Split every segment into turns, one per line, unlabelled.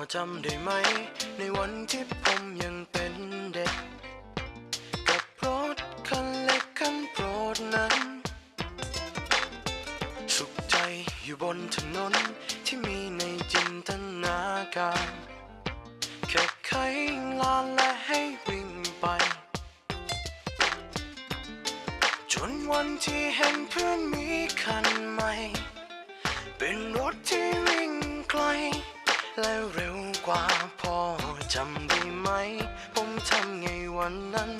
อจำได้ไหม ในวันที่ผมยังเป็นเด็ก กับรถคันเล็กคันโปรดนั้น สุขใจอยู่บนถนนที่มีในจินตนาการแค่ไขลานและให้วิ่งไป จนวันที่เห็นเพื่อนมีคันใหม่ เป็นรถที่วิ่งไกล และเร็วกว่าพอจำได้ไหม ผมทำไงวันนั้น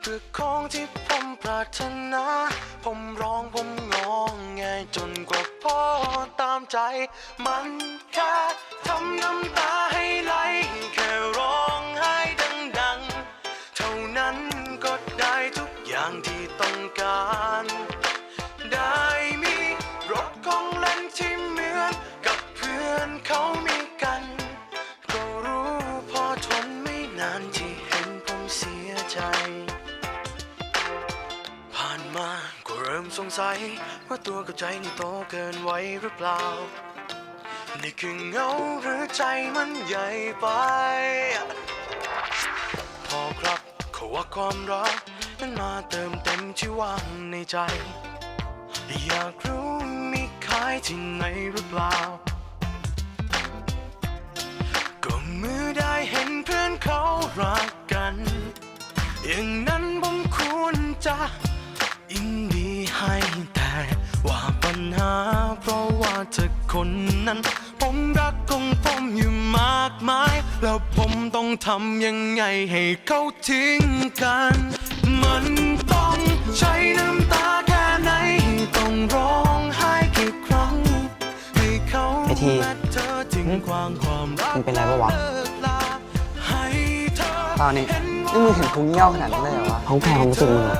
เพื่อของที่ผมปรารถนา ผมร้องผมงองแงจนกว่าพ่อตามใจ มันแค่ทำน้ำตาให้ไหลแค่ร้องไห้ดังๆ เท่านั้นก็ได้ทุกอย่างที่ต้องการ ได้มีรถของ ใจ ผ่านมาก็เริ่มสงสัย ว่าตัวกับใจนี่โตเกินไว้หรือเปล่า นี่คือเงาหรือใจมันใหญ่ไป พอครับเขาว่าความรักนั้นมาเติมเต็มที่ว่างในใจ อยากรู้มีขายที่ไหนหรือเปล่าก็เมื่อได้เห็นเพื่อนเขารัก อย่างนั้นผมควรจะยินดีให้แต่ว่าปัญหา เพราะว่าเธอคนนั้น ผมรักของผมอยู่มากมาย แล้วผมต้องทำยังไงให้เขาทิ้งกัน มันต้องใช้น้ำตาแค่ไหน ต้องร้องไห้กี่ครั้ง ให้เขา
ไอ้ที
และเธอทิ้งความความรัก
มึงเป็นไรปะวะ
เลิกลาให้เธอ
เปล่านี่นี่ มึงเห็นพุงเงี้ยวขนาดนั้นเลยเหรอวะเขาแพ้ความรู้สึกมึงเหรอ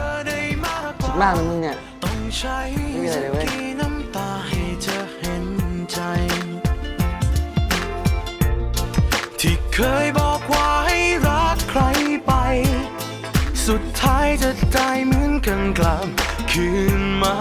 คิดมากนะมึงเนี่ย
ต้องใช้
ไม่มีอะไรเลยเว้ย
สักกี่น้ำตาให้เธอเห็นใจที่เคยบอกว่าให้รักใครไป สุดท้ายจะได้เหมือนกันกลับคืนมา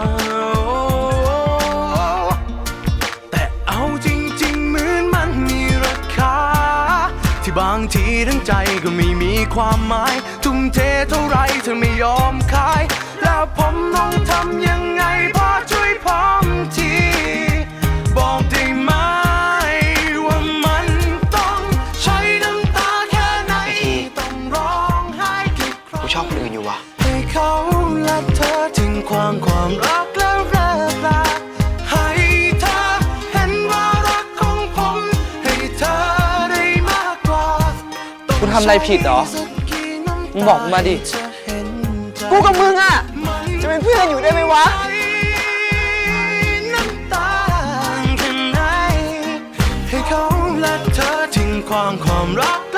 างทีทั้งใจก็ไม่มีความหมาย ทุ่มเทเท่าไรเธอไม่ยอมขาย แล้วผมต้องทำยังไงพอช่วยผมที บอกได้ไหมว่ามันต้องใช้น้ำตาแค่ไหน ต้องร้องไห้กี่ครั้ง
กูชอบคนอื่นอยู่วะ
ให้เขาและเธอทิ้งความความรั
ก ทำอะไรผิดเหรอ มึงบอกกูมาดิ กูกับมึงอะจะเป็นเพื่อนกันอยู่ได้ไหมวะ
น้ำตาแค่ไหนให้เขาและเธอทิ้งความความรัก